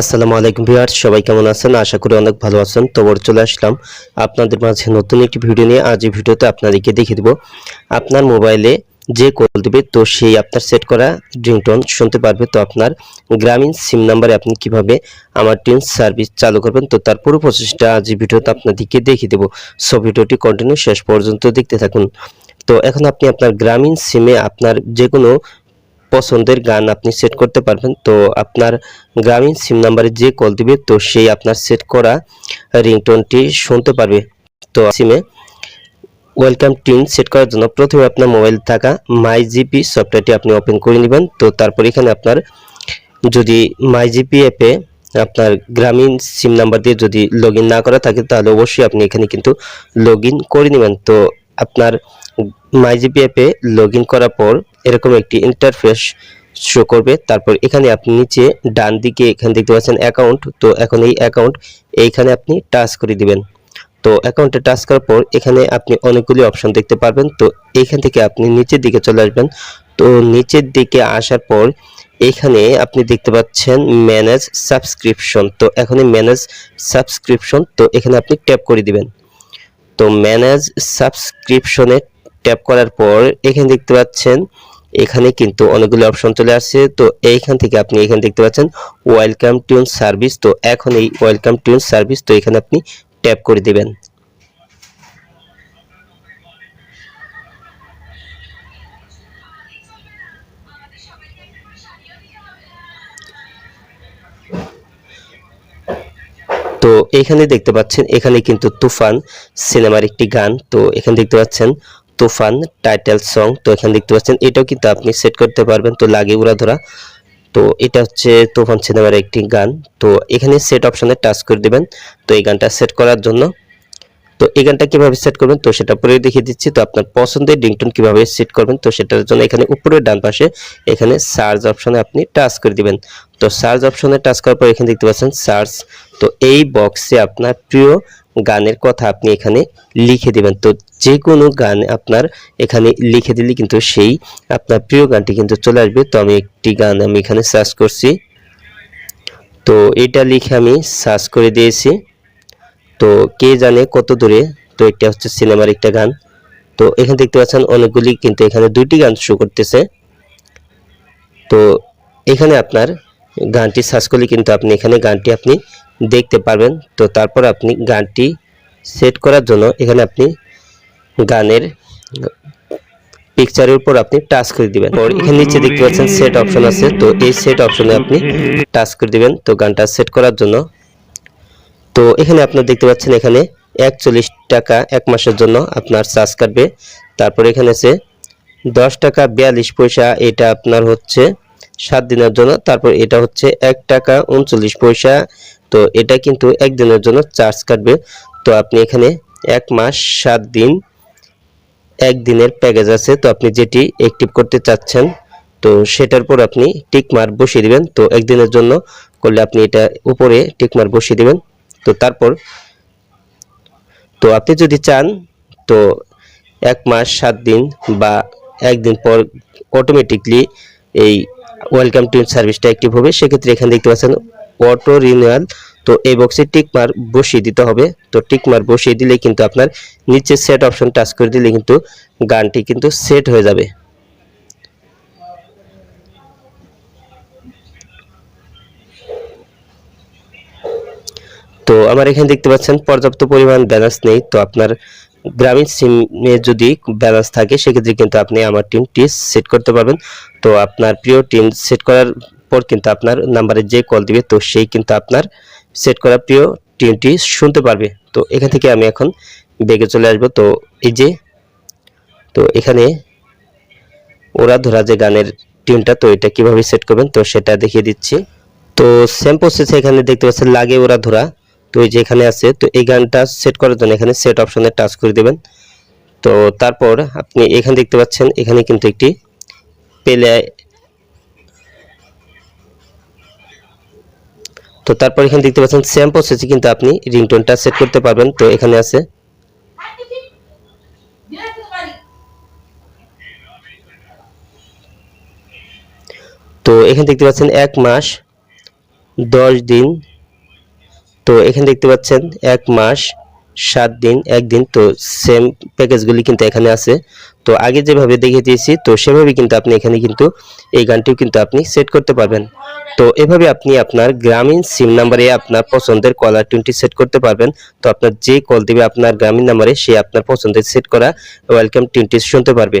আসসালামু আলাইকুম ভিউয়ার্স, সবাই কেমন আছেন? আশা করি অনেক ভালো আছেন। তো বড় চলে আসলাম আপনাদের মাঝে নতুন একটি ভিডিও নিয়ে। আজ এই ভিডিওতে আপনাদেরকে দেখিয়ে দেব আপনার মোবাইলে যে কল দেবে, তো সেই আপনার সেট করা রিংটোন শুনতে পারবে। তো আপনার গ্রামীণ সিম নাম্বারে আপনি কীভাবে আমার টিন সার্ভিস চালু করবেন, তো তার পুরো প্রসেসটা আজ এই ভিডিওতে আপনাদেরকে দেখিয়ে দেবো। সো ভিডিওটি কন্টিনিউ শেষ পর্যন্ত দেখতে থাকুন। তো এখন আপনি আপনার গ্রামীণ সিমে আপনার যে কোনো পছন্দের গান আপনি সেট করতে পারবেন। তো আপনার গ্রামীণ সিম নাম্বারে যে কল দিবে, তো সেই আপনার সেট করা রিংটোনটি শুনতে পারবে। তো সিমে ওয়েলকাম টিন সেট করার জন্য প্রথমে আপনার মোবাইল থাকা মাই জিপি সফটওয়্যারটি আপনি ওপেন করে নেবেন। তো তারপর এখানে আপনার যদি মাই জিপি অ্যাপে আপনার গ্রামীণ সিম নাম্বার দিয়ে যদি লগ না করা থাকে, তাহলে অবশ্যই আপনি এখানে কিন্তু লগ করে নেবেন। তো আপনার মাইজিপি অ্যাপে লগ করার পর এরকম একটি ইন্টারফেস শো করবে। তারপর এখানে আপনি নিচে ডান দিকে এখানে দেখতে পাচ্ছেন অ্যাকাউন্ট তো এখন এই অ্যাকাউন্ট এইখানে আপনি টাচ করে দিবেন। তো অ্যাকাউন্টে টাচ করার পর এখানে আপনি অনেকগুলি অপশন দেখতে পারবেন। তো এইখান থেকে আপনি নিচের দিকে চলে আসবেন। তো নিচের দিকে আসার পর এখানে আপনি দেখতে পাচ্ছেন ম্যানেজ সাবস্ক্রিপশন তো এখানে ম্যানেজ সাবস্ক্রিপশন তো এখানে আপনি ট্যাপ করে দিবেন। তো ম্যানেজ সাবস্ক্রিপশনে ট্যাপ করার পর এখানে দেখতে পাচ্ছেন এখানে কিন্তু অনেকগুলো অপশন চলে আসছে। তো এইখান থেকে আপনি এখানে দেখতে পাচ্ছেন ওয়েলকাম টিউন সার্ভিস তো এখন এই ওয়েলকাম টিউন সার্ভিস তো এখানে আপনি ট্যাপ করে দিবেন। তো এখানে দেখতে পাচ্ছেন, এখানে কিন্তু তুফান সিনেমার একটি গান। তো এখানে দেখতে পাচ্ছেন তুফান টাইটেল সং তো এখানে দেখতে পাচ্ছেন, এটাও কিন্তু আপনি সেট করতে পারবেন, তো লাগে উড়া ধরা। তো এটা হচ্ছে তুফান সিনেমার একটি গান, তো এখানে সেট অপশানে টাচ করে দিবেন, তো এই গানটা সেট করার জন্য তো এই গানটা কীভাবে সেট করবেন তো সেটা পরে দেখিয়ে দিচ্ছি। তো আপনার পছন্দের রিংটোন কীভাবে সেট করবেন তো সেটার জন্য এখানে উপরে ডান পাশে এখানে সার্চ অপশনে আপনি টাচ করে দিবেন। তো সার্চ অপশনে টাচ করার পর এখানে দেখতে পাচ্ছেন সার্চ তো এই বক্সে আপনার প্রিয় গানের কথা আপনি এখানে লিখে দিবেন। তো যে কোনো গান আপনার এখানে লিখে দিলে কিন্তু সেই আপনার প্রিয় গানটি কিন্তু চলে আসবে। তো আমি একটি গান আমি এখানে সার্চ করছি। তো এটা লিখে আমি সার্চ করে দিয়েছি। তো কে জানে কত দূরে তো এটা হচ্ছে সিনেমার একটা গান। তো এখানে দেখতে পাচ্ছেন অনেকগুলি কিন্তু এখানে দুইটি গান শো করতেছে। তো এখানে আপনার গানটি সার্চ করলে কিন্তু আপনি এখানে গানটি আপনি দেখতে পারবেন। তো তারপর আপনি গানটি সেট করার জন্য এখানে আপনি গানের পিকচারের উপর আপনি টাচ করে দিবেন। পর এখানে নিচে দেখতে পাচ্ছেন সেট অপশন আছে তো এই সেট অপশনে আপনি টাচ করে দিবেন। তো গানটা সেট করার জন্য তো এখানে আপনার দেখতে পাচ্ছেন এখানে একচল্লিশ টাকা এক মাসের জন্য আপনার চার্জ কাটবে। তারপর এখানে আছে দশ টাকা বিয়াল্লিশ পয়সা, এটা আপনার হচ্ছে সাত দিনের জন্য, তারপর এটা হচ্ছে এক টাকা উনচল্লিশ পয়সা। তো এটা কিন্তু একদিনের জন্য চার্জ কাটবে। তো আপনি এখানে এক মাস, সাত দিন একদিনের প্যাকেজ আছে। তো আপনি যেটি অ্যাক্টিভ করতে চাচ্ছেন, তো সেটার পর আপনি টিক মার্ক বসিয়ে দিবেন। তো একদিনের জন্য করলে আপনি এটা উপরে টিক মার্ক বসিয়ে দিবেন। তো তারপর, তো আপনি যদি চান, তো এক মাস, সাত দিন বা একদিন পর অটোমেটিকলি এই ওয়েলকাম টু সার্ভিসটা অ্যাক্টিভ হবে। সেক্ষেত্রে এখানে দেখতে পাচ্ছেন অটো রিনিউয়াল তো এই বক্সে টিক মার বসিয়ে দিতে হবে। তো টিক মার বসিয়ে দিলে কিন্তু আপনার নিচে সেট অপশন টাচ করে দিলে কিন্তু গানটি কিন্তু সেট হয়ে যাবে। তো আমার এখানে দেখতে পাচ্ছেন, পর্যাপ্ত পরিমাণ ব্যালেন্স নেই। তো আপনার গ্রামীণ সিমে যদি ব্যালেন্স থাকে, সেক্ষেত্রে কিন্তু আপনি আমার টিমটি সেট করতে পারবেন। তো আপনার প্রিয় টিম সেট করার পর কিন্তু আপনার নাম্বারে যে কল দিবে, তো সেই কিন্তু আপনার সেট করা প্রিয় টিমটি শুনতে পারবে। তো এখান থেকে আমি এখন বেগে চলে আসব। তো এই যে, তো এখানে ওরা ধরা যে গানের টিমটা তো এটা কীভাবে সেট করবেন, তো সেটা দেখিয়ে দিচ্ছি। তো সেম প্রসেসে এখানে দেখতে পাচ্ছেন, লাগে ওরা ধরা। তো এই যে এখানে আছে, তো এই গানটা সেট করার জন্য এখানে সেট অপশনে টাচ করে দেবেন। তো তারপর আপনি এখানে দেখতে পাচ্ছেন, এখানে কিন্তু একটি পেলে তো তারপর এখানে দেখতে পাচ্ছেন সেম প্রসেসে কিন্তু আপনি রিংটোনটা সেট করতে পারবেন। তো এখানে আছে। তো এখানে দেখতে পাচ্ছেন, এক মাস, দশ দিন তো এখানে দেখতে পাচ্ছেন এক মাস, সাত দিন একদিন তো সেম প্যাকেজগুলি কিন্তু এখানে আছে। তো আগে যেভাবে দেখে দিয়েছি তো সেভাবে কিন্তু আপনি এখানে কিন্তু এই গানটিও কিন্তু আপনি সেট করতে পারবেন। তো এভাবে আপনি আপনার গ্রামীণ সিম নাম্বারে আপনার পছন্দের কলার টিউনটি সেট করতে পারবেন। তো আপনার যে কল দিবে আপনার গ্রামীণ নাম্বারে সে আপনার পছন্দের সেট করা ওয়েলকাম টিউনটি শুনতে পারবে।